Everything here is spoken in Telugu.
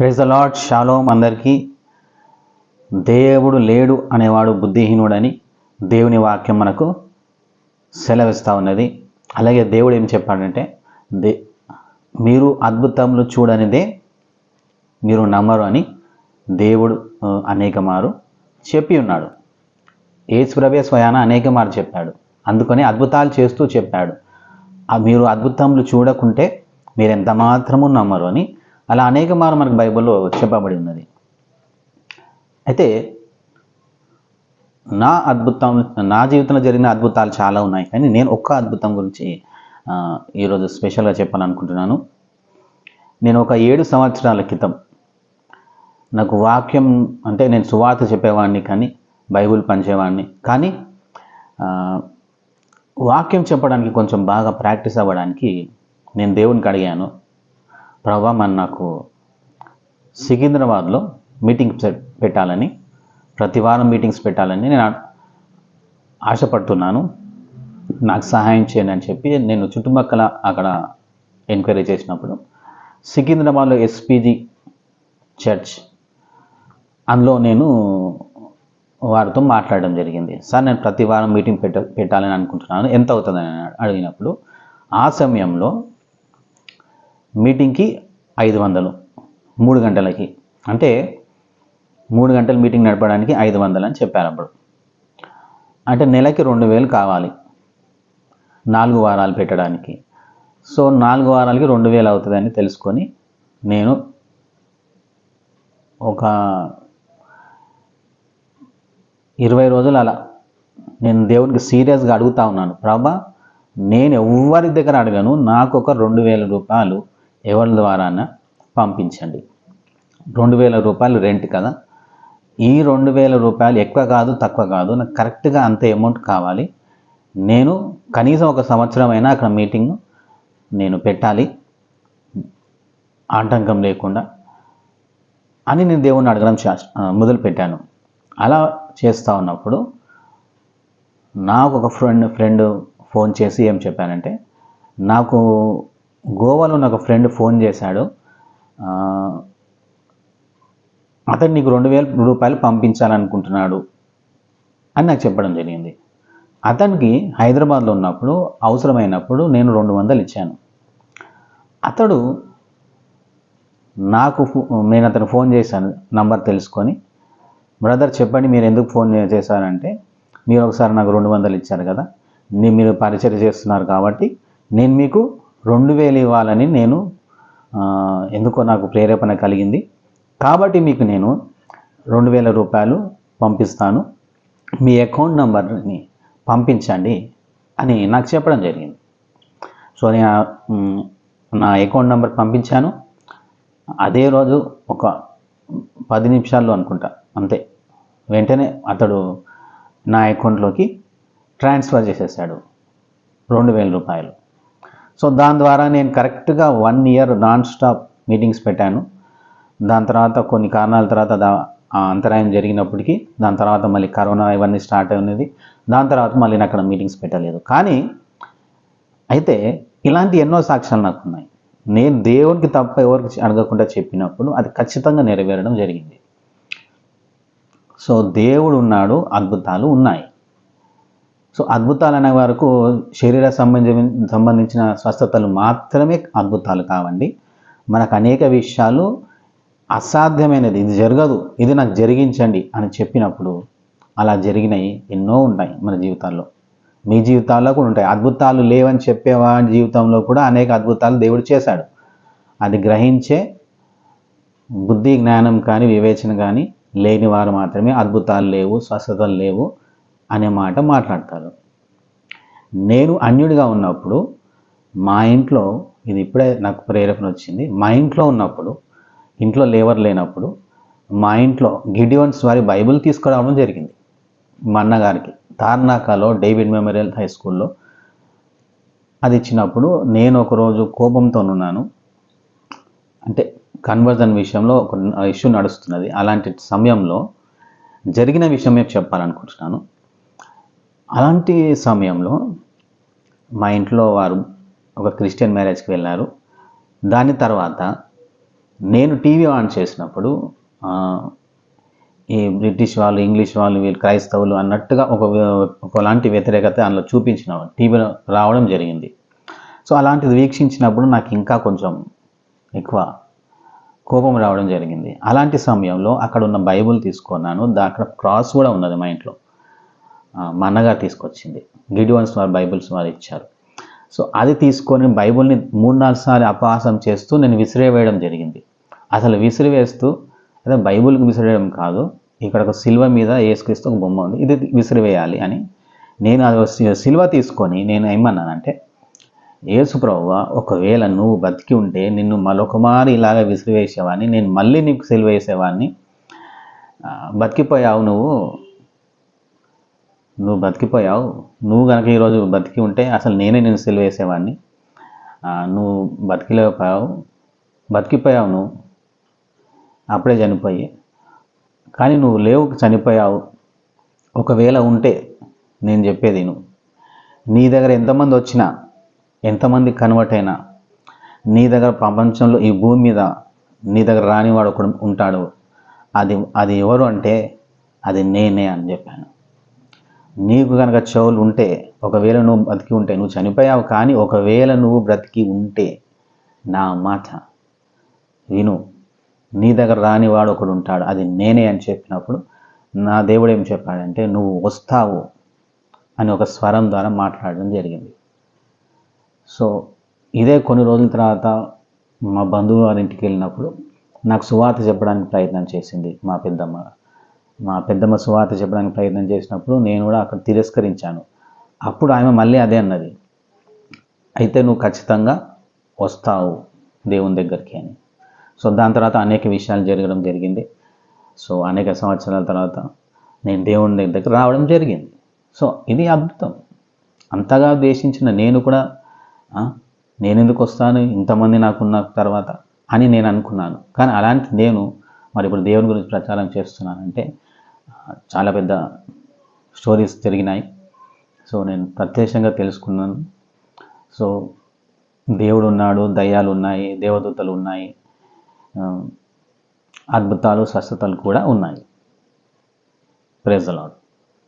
ప్రైజ్ ద లాడ్ షాలోమ్ అందరికీ. దేవుడు లేడు అనేవాడు బుద్ధిహీనుడని దేవుని వాక్యం మనకు సెలవిస్తూ ఉన్నది. అలాగే దేవుడు ఏం చెప్పాడంటే దే మీరు అద్భుతములు చూడనిదే మీరు నమ్మరు అని దేవుడు అనేక మారు చెప్పి ఉన్నాడు. ఏసుప్రభే స్వయాన అనేక మారు చెప్పాడు. అందుకని అద్భుతాలు చేస్తూ చెప్పాడు. మీరు అద్భుతములు చూడకుంటే మీరు ఎంత మాత్రము నమ్మరు అని అలా అనేక మార్లు మనకు బైబిల్లో చెప్పబడి ఉన్నది. అయితే నా అద్భుతం నా జీవితంలో జరిగిన అద్భుతాలు చాలా ఉన్నాయి. కానీ నేను ఒక్క అద్భుతం గురించి ఈరోజు స్పెషల్గా చెప్పాలనుకుంటున్నాను. నేను ఒక ఏడు సంవత్సరాల క్రితం నాకు వాక్యం అంటే నేను సువార్త చెప్పేవాడిని కానీ బైబిల్ పంచేవాడిని కానీ వాక్యం చెప్పడానికి కొంచెం బాగా ప్రాక్టీస్ అవ్వడానికి నేను దేవునికి అడిగాను. ప్రభా మన నాకు సికింద్రాబాద్లో మీటింగ్ పెట్టాలని ప్రతి వారం మీటింగ్స్ పెట్టాలని నేను ఆశపడుతున్నాను. నాకు సహాయం చేయండి అని చెప్పి నేను చుట్టుపక్కల అక్కడ ఎంక్వైరీ చేసినప్పుడు సికింద్రాబాద్లో ఎస్పీజీ చర్చ్ అందులో నేను వారితో మాట్లాడడం జరిగింది. సార్ నేను ప్రతి వారం మీటింగ్ పెట్ట పెట్టాలని అనుకుంటున్నాను. ఎంత అవుతుందని అడిగినప్పుడు ఆ సమయంలో మీటింగ్కి ఐదు వందలు. మూడు గంటలకి. అంటే మూడు గంటల మీటింగ్ నడపడానికి ఐదు వందలు అని చెప్పారు అప్పుడు. అంటే నెలకి రెండు వేలు కావాలి. నాలుగు వారాలు పెట్టడానికి. సో నాలుగు వారాలకి రెండు వేలు అవుతుందని తెలుసుకొని నేను ఒక ఇరవై రోజులు అలా నేను దేవునికి సీరియస్గా అడుగుతా ఉన్నాను. ప్రభా నేను ఎవరి దగ్గర అడగను. నాకు ఒక రెండు వేల రూపాయలు ఎవరి ద్వారాన పంపించండి. రెండు వేల రూపాయలు రెంట్ కదా. ఈ రెండు వేల రూపాయలు ఎక్కువ కాదు తక్కువ కాదు. నాకు కరెక్ట్గా అంత అమౌంట్ కావాలి. నేను కనీసం ఒక సంవత్సరం అయినా అక్కడ మీటింగ్ నేను పెట్టాలి. ఆటంకం లేకుండా అని నేను దేవుణ్ణి అడగడం మొదలు పెట్టాను మొదలుపెట్టాను. అలా చేస్తూ ఉన్నప్పుడు నాకు ఒక ఫ్రెండ్ ఫ్రెండ్ ఫోన్ చేసి ఏం చెప్పానంటే నాకు గోవాలో నాకు ఫ్రెండ్ ఫోన్ చేశాడు. అతను నీకు రెండు వేల రూపాయలు పంపించాలనుకుంటున్నాడు అని నాకు చెప్పడం జరిగింది. అతనికి హైదరాబాద్లో ఉన్నప్పుడు అవసరమైనప్పుడు నేను రెండు వందలు ఇచ్చాను. అతడు నాకు ఫో- నేను అతను ఫోన్ చేశాను నంబర్ తెలుసుకొని బ్రదర్ చెప్పండి మీరు ఎందుకు ఫోన్ చేశారంటే మీరు ఒకసారి నాకు రెండు వందలు ఇచ్చారు కదా నేను మీరు పరిచయం చేస్తున్నారు కాబట్టి నేను మీకు రెండు వేలు ఇవ్వాలని నేను ఎందుకో నాకు ప్రేరేపణ కలిగింది. కాబట్టి మీకు నేను రెండు వేల రూపాయలు పంపిస్తాను. మీ అకౌంట్ నంబర్ని పంపించండి అని నాకు చెప్పడం జరిగింది. సో నేను నా అకౌంట్ నెంబర్ పంపించాను. అదే రోజు ఒక పది నిమిషాల్లో అనుకుంటా అంతే. వెంటనే అతడు నా అకౌంట్లోకి ట్రాన్స్ఫర్ చేసేసాడు. రెండు వేల రూపాయలు. సో దాని ద్వారా నేను కరెక్ట్గా one year non stop meetings పెట్టాను. దాని తర్వాత కొన్ని కారణాల తర్వాత దా అంతరాయం జరిగినప్పటికీ దాని తర్వాత మళ్ళీ కరోనా ఇవన్నీ స్టార్ట్ అయినది. దాని తర్వాత మళ్ళీ నేను అక్కడ మీటింగ్స్ పెట్టలేదు. కానీ అయితే ఇలాంటి ఎన్నో సాక్ష్యాలు నాకు ఉన్నాయి నేను దేవునికి తప్ప ఎవరికి అడగకుండా చెప్పినప్పుడు అది ఖచ్చితంగా నెరవేరడం జరిగింది. సో దేవుడు ఉన్నాడు అద్భుతాలు ఉన్నాయి. సో అద్భుతాలు అనే వరకు శరీర సంబంధించిన సంబంధించిన స్వస్థతలు మాత్రమే అద్భుతాలు కావండి. మనకు అనేక విషయాలు అసాధ్యమైనది. ఇది జరగదు. ఇది నాకు జరిగించండి అని చెప్పినప్పుడు అలా జరిగినవి ఎన్నో ఉంటాయి మన జీవితాల్లో. మీ జీవితాల్లో కూడా ఉంటాయి. అద్భుతాలు లేవని చెప్పేవాడి జీవితంలో కూడా అనేక అద్భుతాలు దేవుడు చేశాడు. అది గ్రహించే బుద్ధి జ్ఞానం కానీ వివేచన కానీ లేని వారు మాత్రమే అద్భుతాలు లేవు స్వస్థతలు లేవు. అనే మాట మాట్లాడతారు. నేను అన్యుడిగా ఉన్నప్పుడు మా ఇంట్లో ఇది ఇప్పుడే నాకు ప్రేరేపణ వచ్చింది మా ఇంట్లో ఉన్నప్పుడు ఇంట్లో లేవర్ లేనప్పుడు మా ఇంట్లో గిడియోన్స్ వారి బైబిల్ తీసుకురావడం జరిగింది. మా అన్నగారికి తార్నాకాలో డేవిడ్ మెమోరియల్ హై స్కూల్లో. అది ఇచ్చినప్పుడు నేను ఒకరోజు కోపంతో ఉన్నాను. అంటే కన్వర్జన్ విషయంలో ఒక ఇష్యూ నడుస్తున్నది. అలాంటి సమయంలో జరిగిన విషయం చెప్పాలనుకుంటున్నాను. అలాంటి సమయంలో మా ఇంట్లో వారు ఒక క్రిస్టియన్ మ్యారేజ్కి వెళ్ళారు. దాని తర్వాత నేను టీవీ ఆన్ చేసినప్పుడు ఈ బ్రిటిష్ వాళ్ళు ఇంగ్లీష్ వాళ్ళు వీళ్ళు క్రైస్తవులు అన్నట్టుగా ఒక ఒకలాంటి వ్యతిరేకత అందులో చూపించిన టీవీలో రావడం జరిగింది. సో అలాంటిది వీక్షించినప్పుడు నాకు ఇంకా కొంచెం ఎక్కువ కోపం రావడం జరిగింది. అలాంటి సమయంలో అక్కడ ఉన్న బైబుల్ తీసుకున్నాను. దా అక్కడ క్రాస్ కూడా ఉన్నది మా ఇంట్లో. మా అన్నగారు తీసుకొచ్చింది. గిడివన్స్ వారు బైబిల్స్ వారు ఇచ్చారు. సో అది తీసుకొని బైబిల్ని మూడు నాలుగు సార్లు అపహాసం చేస్తూ నేను విసిరేవేయడం జరిగింది. అసలు విసిరివేస్తూ అదే బైబిల్కి విసిరేయడం కాదు ఇక్కడ ఒక సిల్వ మీద ఏసుక్రీస్తు ఒక బొమ్మ ఉంది ఇది విసిరివేయాలి అని నేను అది సిల్వ తీసుకొని నేను ఏమన్నానంటే యేసు ప్రభువా ఒకవేళ నువ్వు బతికి ఉంటే నిన్ను మరొకమారి ఇలాగ విసిరివేసేవాడిని నేను మళ్ళీ నీకు సిలువ వేసేవాడిని. బతికిపోయావు నువ్వు నువ్వు బతికిపోయావు. నువ్వు కనుక ఈరోజు బతికి ఉంటే అసలు నేనే నేను సెలవు వేసేవాడిని. నువ్వు బతికిలేకపోయావు. బతికిపోయావు నువ్వు. అప్పుడే చనిపోయి. కానీ నువ్వు లేవు చనిపోయావు. ఒకవేళ ఉంటే నేను చెప్పేది నువ్వు నీ దగ్గర ఎంతమంది వచ్చినా ఎంతమంది కన్వర్ట్ అయినా నీ దగ్గర ప్రపంచంలో ఈ భూమి మీద నీ దగ్గర రానివాడు ఒకడు ఉంటాడు. అది అది ఎవరు అంటే అది నేనే అని చెప్పాను. నీకు కనుక చెవులు ఉంటే ఒకవేళ నువ్వు బ్రతికి ఉంటే నువ్వు చనిపోయావు కానీ ఒకవేళ నువ్వు బ్రతికి ఉంటే నా మాట విను. నీ దగ్గర రానివాడు ఒకడు ఉంటాడు. అది నేనే అని చెప్పినప్పుడు నా దేవుడు ఏం చెప్పాడంటే నువ్వు వస్తావు అని ఒక స్వరం ద్వారా మాట్లాడడం జరిగింది. సో ఇదే కొన్ని రోజుల తర్వాత మా బంధువు వారి ఇంటికి వెళ్ళినప్పుడు నాకు సువార్త చెప్పడానికి ప్రయత్నం చేసింది మా పెద్దమ్మ. మా పెద్దమ్మ సువార్త చెప్పడానికి ప్రయత్నం చేసినప్పుడు నేను కూడా అక్కడ తిరస్కరించాను. అప్పుడు ఆమె మళ్ళీ అదే అన్నది. అయితే నువ్వు ఖచ్చితంగా వస్తావు దేవుని దగ్గరికి అని. సో దాని తర్వాత అనేక విషయాలు జరగడం జరిగింది. సో అనేక సంవత్సరాల తర్వాత నేను దేవుని దగ్గరికి రావడం జరిగింది. సో ఇది అద్భుతం. అంతగా ద్వేషించిన నేను కూడా నేను ఎందుకు వస్తాను? ఇంతమంది నాకున్న తర్వాత అని నేను అనుకున్నాను. కానీ అలాంటి నేను మరి ఇప్పుడు దేవుని గురించి ప్రచారం చేస్తున్నానంటే అంటే చాలా పెద్ద స్టోరీస్ జరిగినాయి. సో నేను ప్రత్యక్షంగా తెలుసుకున్నాను. సో దేవుడు ఉన్నాడు దయ్యాలు ఉన్నాయి దేవదూతలు ఉన్నాయి అద్భుతాలు స్వస్థతలు కూడా ఉన్నాయి. ప్రేజలాడ్